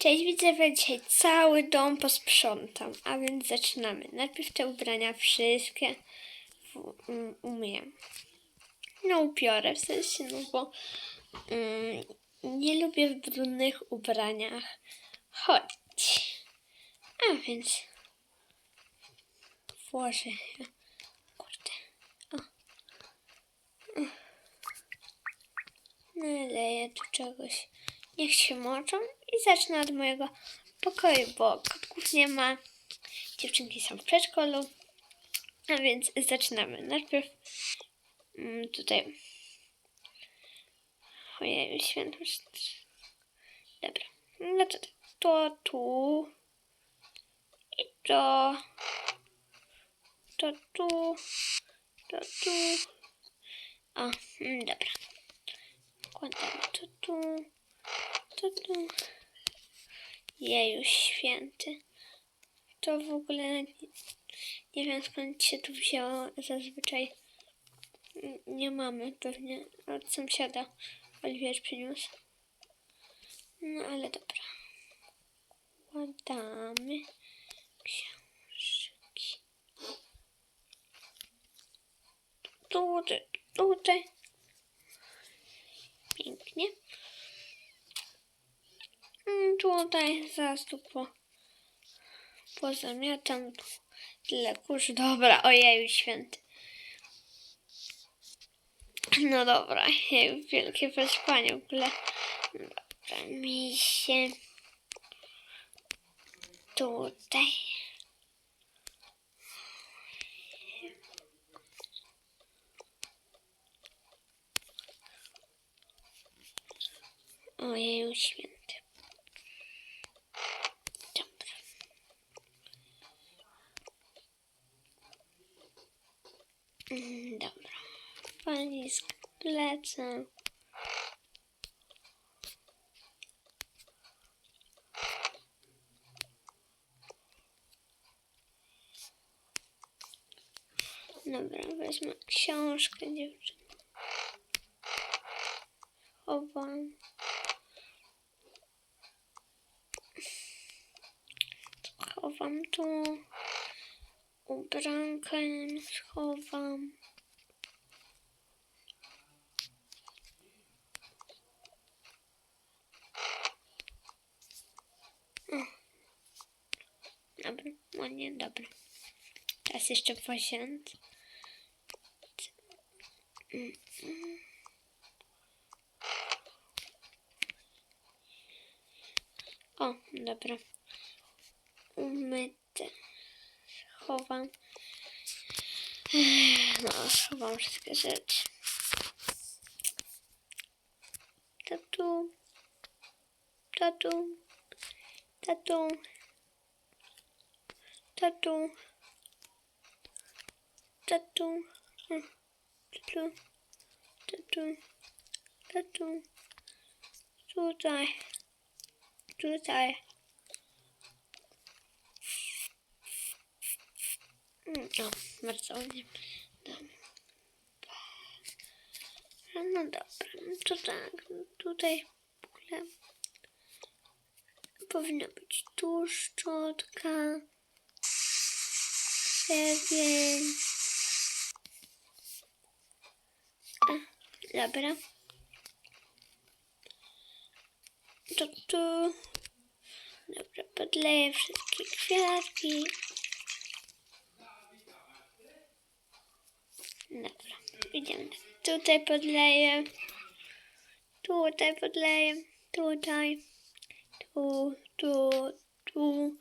Cześć, widzę, że dzisiaj cały dom posprzątam, a więc zaczynamy. Najpierw te ubrania wszystkie um, umyję. No upiorę, w sensie, no bo mm, nie lubię w brudnych ubraniach chodzić. A więc włożę je. Kurde. O. Mm. Naleję tu czegoś. Niech się moczą i zacznę od mojego pokoju, bo kotków nie ma. Dziewczynki są w przedszkolu. A więc zaczynamy. Najpierw mm, tutaj. Ojej, świętość. Dobra. No to. To tu. I to. To tu. To tu. O, mm, dobra. Kładamy to tu. To tu. Jeju święty. To w ogóle nie, nie wiem skąd się tu wzięło. Zazwyczaj nie mamy. Pewnie od sąsiada Oliwier przyniósł. No ale dobra. Kładamy książki. Tutaj, tutaj. Pięknie. Mm, Tutaj zaraz tu po, pozamiatam tyle kurz. Dobra, ojeju święty. No dobra, wielkie wyspanie w ogóle. Dobra, mi się tutaj. Ojeju święty. Dobra. Pani plecem. Dobra, wezmę książkę dziewczyny. Chowam. Chowam tu. Ubrankę schowam. O. Ładnie, dobra. Teraz jeszcze mm. O, dobra. Umyte. Chowam. No, schowam wszystkie rzeczy. Tatu. Tatu. Tatu. Tatu. Tatu. Mm. Tatu. Tatu. Tatu. Tutaj. Tutaj. Mm, O, bardzo ładnie. Dobra. No dobra, no to tak, tutaj w ogóle powinna być tu szczotka. A, Dobra. To tu. Dobra, podleję wszystkie kwiatki. Dobra, idziemy. Tutaj podleję. Tutaj podleję. Tutaj. Tu, tu, tu.